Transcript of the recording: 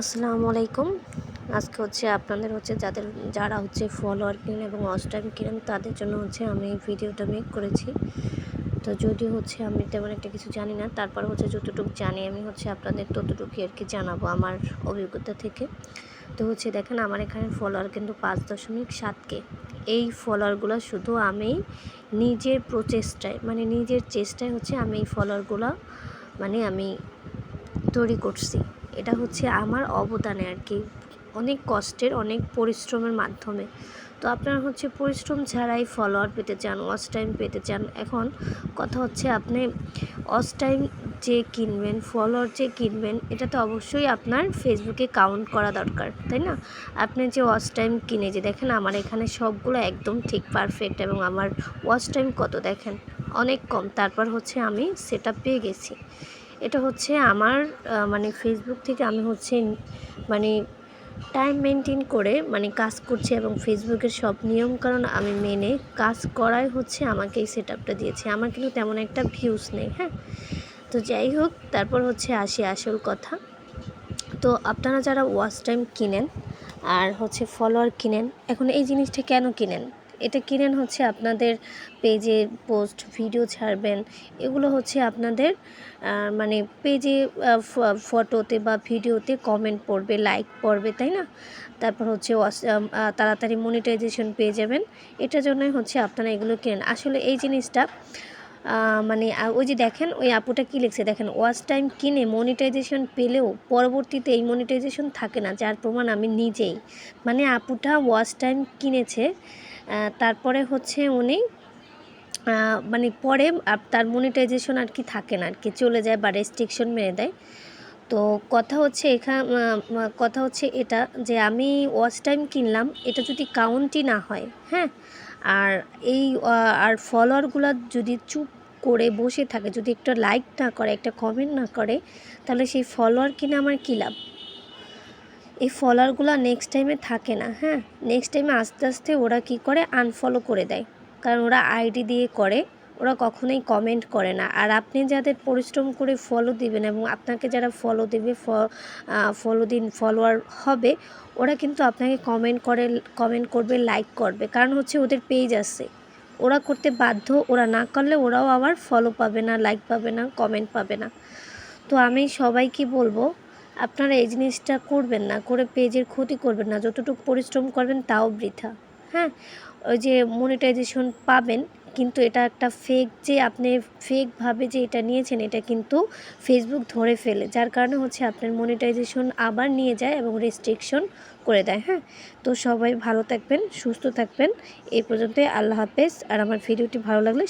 আসসালামু আলাইকুম। আজকে হচ্ছে আপনাদের হচ্ছে যাদের, যারা হচ্ছে ফলোয়ার কিনেন এবং ওয়াচ টাইম কিনেন, তাদের জন্য হচ্ছে আমি এই ভিডিওটা মেক করেছি। তো যদিও হচ্ছে আমি তেমন একটা কিছু জানি না, তারপর হচ্ছে যতটুকু জানি আমি হচ্ছে আপনাদের ততটুকুই আর কি জানাব আমার অভিজ্ঞতা থেকে। তো হচ্ছে দেখেন, আমার এখানে ফলোয়ার কিন্তু পাঁচ দশমিক সাতকে এই ফলোয়ারগুলো শুধু আমি নিজের প্রচেষ্টায় মানে নিজের চেষ্টায় হচ্ছে আমি এই ফলোয়ারগুলো মানে আমি তৈরি করছি। এটা হচ্ছে আমার অবদানে আর কি। অনেক কষ্টের, অনেক পরিশ্রমের মাধ্যমে। তো আপনারা হচ্ছে পরিশ্রম ছাড়াই ফলোয়ার পেতে চান ওয়াচ টাইম পেতে চান। এখন কথা হচ্ছে আপনি ওয়াচ টাইম যে কিনবেন ফলোয়ার যে কিনবেন, এটা তো অবশ্যই আপনার ফেসবুকে কাউন্ট করা দরকার, তাই না? আপনি যে ওয়াচ টাইম কিনে, যে দেখেন আমার এখানে সবগুলো একদম ঠিক পারফেক্ট এবং আমার ওয়াচ টাইম কত দেখেন? অনেক কম। তারপর হচ্ছে আমি সেটা পেয়ে গেছি। এটা হচ্ছে আমার মানে ফেসবুক থেকে আমি হচ্ছে মানে টাইম মেনটেন করে মানে কাজ করছি এবং ফেসবুকের সব নিয়মকানুন আমি মেনে কাজ করাই হচ্ছে আমাকে এই সেট আপটা দিয়েছে। আমার কিন্তু তেমন একটা ভিউজ নেই হ্যাঁ? তো যাই হোক, তারপর হচ্ছে আসি আসল কথা। তো আপনারা যারা ওয়াচ টাইম কিনেন আর হচ্ছে ফলোয়ার কিনেন, এখন এই জিনিসটা কেন কিনেন? এটা কিনেন হচ্ছে আপনাদের পেজে পোস্ট ভিডিও ছাড়বেন। এগুলো হচ্ছে আপনাদের মানে পেজে ফটোতে বা ভিডিওতে কমেন্ট পড়বে লাইক পড়বে, তাই না? তারপর হচ্ছে তাড়াতাড়ি মনিটাইজেশন পেয়ে যাবেন। এটার জন্যই হচ্ছে আপনারা এগুলো কেনেন। আসলে এই জিনিসটা মানে ওই যে দেখেন, ওই আপুটা কী লিখছে? দেখেন ওয়াচ টাইম কিনে মনিটাইজেশন পেলেও পরবর্তীতে এই মনিটাইজেশন থাকে না, যার প্রমাণ আমি নিজেই। মানে আপুটা ওয়াচ টাইম কিনেছে তারপরে হচ্ছে উনি মানে পরে তার মনিটাইজেশন আর কি থাকে না, আর কি চলে যায় বা রেস্ট্রিকশন মেরে দেয়। তো কথা হচ্ছে এখান কথা হচ্ছে এটা যে আমি ওয়াচ টাইম কিনলাম, এটা যদি কাউন্টই না হয় হ্যাঁ? আর এই আর ফলোয়ারগুলো যদি চুপ করে বসে থাকে, যদি একটা লাইক না করে, একটা কমেন্ট না করে, তাহলে সেই ফলোয়ার কিনে আমার কী লাভ? এই ফলোয়ারগুলো নেক্সট টাইমে থাকে না হ্যাঁ? নেক্সট টাইমে আস্তে আস্তে ওরা কি করে? আনফলো করে দেয়। কারণ ওরা আইডি দিয়ে করে, ওরা কখনোই কমেন্ট করে না। আর আপনি যাদের পরিশ্রম করে ফলো দিবেন এবং আপনাকে যারা ফলো দেবে ফলো দিন ফলোয়ার হবে, ওরা কিন্তু আপনাকে কমেন্ট করে কমেন্ট করবে লাইক করবে। কারণ হচ্ছে ওদের পেজ আছে। ওরা করতে বাধ্য, ওরা না করলে ওরাও আবার ফলো পাবে না লাইক পাবে না কমেন্ট পাবে না। তো আমি সবাইকে বলব, আপনারা এই জিনিসটা করবেন না, করে পেজের ক্ষতি করবেন না, যতটুকু পরিশ্রম করবেন তাও বৃথা। হ্যাঁ? ওই যে মনিটাইজেশন পাবেন কিন্তু এটা একটা ফেক যে আপনি ফেকভাবে যে এটা নিয়েছেন, এটা কিন্তু ফেসবুক ধরে ফেলে। যার কারণে হচ্ছে আপনার মনিটাইজেশন আবার নিয়ে যায় এবং রেস্ট্রিকশন করে দেয় হ্যাঁ? তো সবাই ভালো থাকবেন, সুস্থ থাকবেন। এই পর্যন্তই। আল্লাহ হাফেজ। আর আমার ভিডিওটি ভালো লাগলে